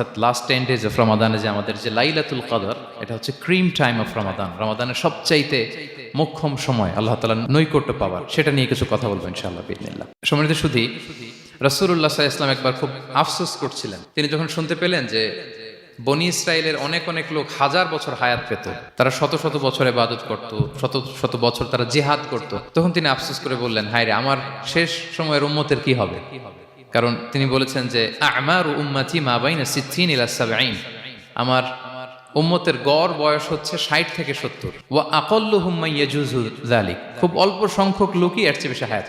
অর্থাৎ last ten days of রমাদানে যে আমাদের যে লাইলাতুল কদর এটা হচ্ছে ক্রিম টাইম অফ রমাদান রমাদানের সবচাইতে মোক্ষম সময় আল্লাহ তালা নৈকট্য পাওয়ার। সেটা নিয়ে কিছু কথা বলব ইনশাআল্লাহ বিদিনিল্লাহ সম্মানিত শুধু রসুল্লাহ সাল্লাহ ইসলাম একবার খুব আফসোস করছিলেন। তিনি যখন শুনতে পেলেন যে বনি ইসরায়েলের অনেক অনেক লোক হাজার বছর হায়াত পেত, তারা শত শত বছর ইবাদত করত, শত শত বছর তারা জিহাদ করত, তখন তিনি আফসোস করে বললেন হায় রে আমার শেষ সময়ের উম্মতের কি হবে? কারণ তিনি বলেছেন যে, আমার উম্মাতি মা বাইন সিদ্দিন ইলা সাবাইন আমার উম্মতের গড় বয়স হচ্ছে ষাট থেকে সত্তর। ও আকল্লু হুম্মাইয়া জুজু জালিক খুব অল্প সংখ্যক লোকই এর চেয়ে বেশি হায়াত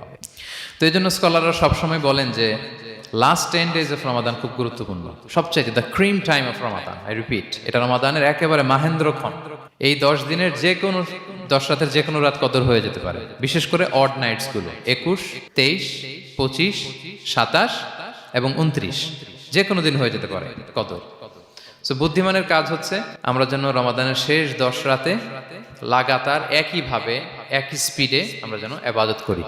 তো এই জন্য স্কলাররা সবসময় বলেন যে last ten days of Ramadan খুব গুরুত্বপূর্ণ। সবচাইতে the cream time of Ramadan I repeat এটা রমাদানের একেবারে মাহেন্দ্র মাহেন্দ্রক্ষণ এই দশ দিনের যে কোনো, দশ রাতের যে কোনো রাত কদর হয়ে যেতে পারে। বিশেষ করে অড নাইটসগুলো, একুশ, তেইশ, পঁচিশ, সাতাশ এবং উনত্রিশ। যে কোনো দিন হয়ে যেতে পারে কদর। সো বুদ্ধিমানের কাজ হচ্ছে আমরা যেন রমাদানের শেষ দশ রাতে লাগাতার একইভাবে একই স্পিডে আমরা যেন আবাদত করি।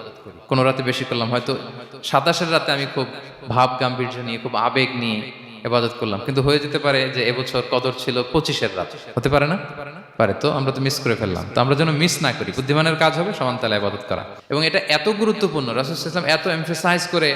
কোনো রাতে বেশি করলাম, হয়তো সাতাশের রাতে আমি খুব ভাব গাম্ভীর্য নিয়ে, খুব আবেগ নিয়ে এবাদত করলাম। কিন্তু হয়ে যেতে পারে যে এবছর কদর ছিল পঁচিশের রাত। হতে পারে না? পারে। তো আমরা তো মিস করে ফেললাম। তো আমরা যেন মিস না করি। বুদ্ধিমানের কাজ হবে, সমান তালে আবাদত করা। এবং এটা এত গুরুত্বপূর্ণ। রাসুল ইসলাম এত এমফেসাইজ করে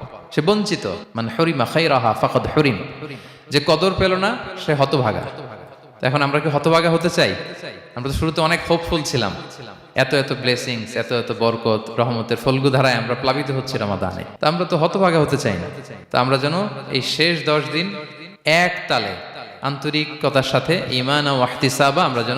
সে বঞ্চিত। মানে হরিমা খাইরাহা ফাকদ হরিম। যে কদর পেল না, সে হতভাগা। এখন আমরা কি হতভাগা হতে চাই? আমরা তো শুরুতে অনেক হোপফুল ছিলাম। এত এত ব্লেসিংস এত এত বরকত, রহমতের ফলগু ধারায় আমরা প্লাবিত হচ্ছি রমাদানে। তা আমরা তো হতভাগা হতে চাই না। তা আমরা যেন এই শেষ দশ দিন এক তালে আন্তরিকতার সাথে ইমান ও ওয়াহতিসাবা আমরা যেন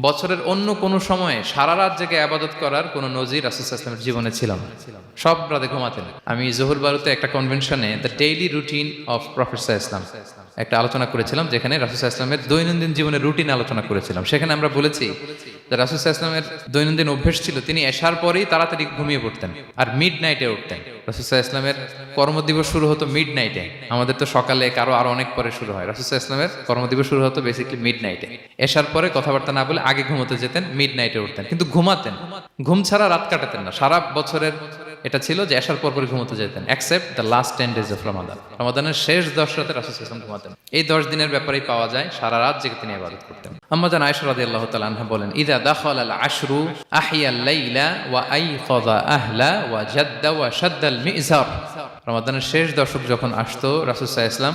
বছরের অন্য কোনো সময়ে সারা রাত জেগে আবাদত করার কোনো নজির রাসুসাল্লামের জীবনে ছিল না। সব রাতে ঘুমাতেন। আমি জহুর বারুতে একটা কনভেনশনে the daily routine of professor Islam একটা আলোচনা করেছিলাম যেখানে রাসুসাহ ইসলামের দৈনন্দিন জীবনের রুটিন আলোচনা করেছিলাম। সেখানে আমরা বলেছি যে রাসুসাহ ইসলামের দৈনন্দিন অভ্যেস ছিল তিনি এসার পরেই তাড়াতাড়ি ঘুমিয়ে পড়তেন আর মিড নাইটে উঠতেন রাসুসাহ ইসলামের কর্মদিবস শুরু হতো মিড নাইটে আমাদের তো সকালে কারও আরও অনেক পরে শুরু হয়। রাসুসাহ ইসলামের কর্মদিবস শুরু হতো বেসিক্যালি মিড নাইটে এসার পরে কথাবার্তা না বলে আগে ঘুমোতে যেতেন মিড নাইটে উঠতেন। কিন্তু ঘুমাতেন। ঘুম ছাড়া রাত কাটাতেন না। সারা বছরের এটা ছিল যে আসার পর পরে ঘুমোতে যেতেন accept the last ten days of Ramadan রমাদানের শেষ দশ রাতে রাসুল ঘুমাতেন। এই দশ দিনের ব্যাপারেই পাওয়া যায় সারা রাত জেগে তিনি আবাদত করতেন। আম্মাজান আয়েশা রাদিয়াল্লাহু আল্লাহ তালা বলেন, ইদা দাখল আল আশরু আহিয়া লাইলা ওয়া আইকাযা আহলা ওয়া জাদ্দা ওয়া সাদ্দাল মিজার। রমাদানের শেষ দশক যখন আসতো রাসুল ইসলাম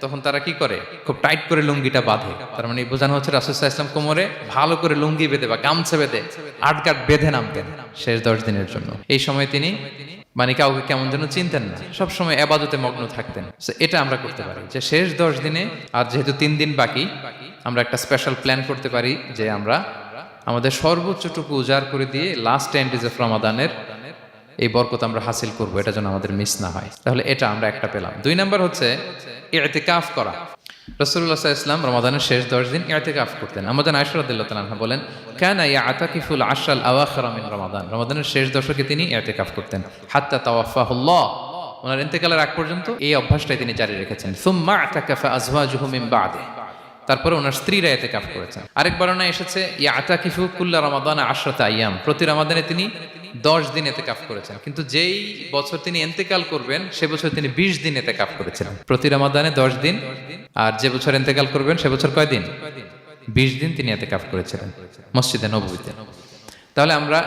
তখন তারা কি করে? খুব টাইট করে লুঙ্গিটা বাঁধে। তার মানে বোঝানো হচ্ছে রাসুসাহ ইসলাম কোমরে ভালো করে লুঙ্গি বেঁধে বা গামছা বেঁধে আটকাট বেঁধে নামতেন শেষ দশ দিনের জন্য। এই সময় তিনি মানে কাউকে কেমন যেন চিনতেন না। সবসময় আবাদতে মগ্ন থাকতেন। এটা আমরা করতে পারি যে শেষ দশ দিনে, আর যেহেতু তিন দিন বাকি, আমরা একটা স্পেশাল প্ল্যান করতে পারি যে আমরা আমাদের সর্বোচ্চটুকু উজাড় করে দিয়ে লাস্ট টেন ডেজ অফ রমাদানের এই বরকত আমরা হাসিল করব, এটা যেন আমাদের মিস না হয়। তাহলে এটা আমরা একটা পেলাম। দুই নাম্বার হচ্ছে ইতিকাফ করা। রসুল্লাহ ইসলাম রমাদানের শেষ দশ দিন ইতিকাফ করতেন। আমাদের আয়সরাদ্দাল্লাহ তালাহা বলেন, কেন ইয়া আতাকিফুল আশরাল আওয়াখরামিন রমাদান। রমাদানের শেষ দশকে তিনি ইতিকাফ করতেন। হাত্তা তাওয়াফাহুল্লাহ। ওনার ইন্তেকালের আগ পর্যন্ত এই অভ্যাসটাই তিনি জারি রেখেছেন। সুম্মা আতাকাফা আজওয়াজুহু মিন বাদে। তারপরে ওনার স্ত্রীরা এতে কাফ করেছেন। আরেক বর্ণনা এসেছে ইয়া আতাকিফু কুল্লা রমাদান আশরাত আইয়াম। প্রতি রমাদানে তিনি দশ দিন এতে কাফ করেছেন। কিন্তু যেই বছর তিনি এন্তেকাল করবেন, সে বছর তিনি বিশ দিন এতে কাফ করেছিলেন। প্রতি রমাদানে দশ দিন, আর যে বছর এন্তেকাল করবেন, সে বছর কয় দিন? বিশ দিন তিনি এতে কাফ করেছিলেন, মসজিদে নবীতে তাহলে আমরা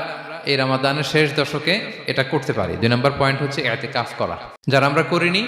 এই রামাদানের শেষ দশকে এটা করতে পারি। দুই নম্বর পয়েন্ট হচ্ছে এতে কাফ করা। যারা আমরা করিনি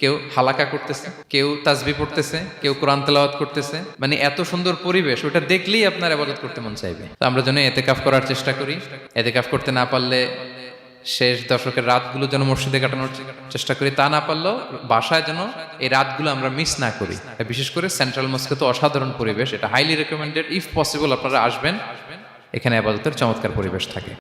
কেউ হালাকা করতেছে, কেউ তাজবি পড়তেছে, কেউ কোরআন তেলাওয়াত করতেছে। মানে এত সুন্দর পরিবেশ, ওটা দেখলেই আপনার আবাদত করতে মন চাইবে। তো আমরা যেন এতেকাফ করার চেষ্টা করি। এতেকাফ করতে না পারলে শেষ দশকের রাতগুলো যেন মসজিদে কাটানোর চেষ্টা করি। তা না পারলেও বাসায় যেন এই রাতগুলো আমরা মিস না করি। বিশেষ করে সেন্ট্রাল মস্কে তো অসাধারণ পরিবেশ। এটা হাইলি রেকমেন্ডেড ইফ পসিবল আপনারা আসবেন। এখানে আপাততের চমৎকার পরিবেশ থাকে।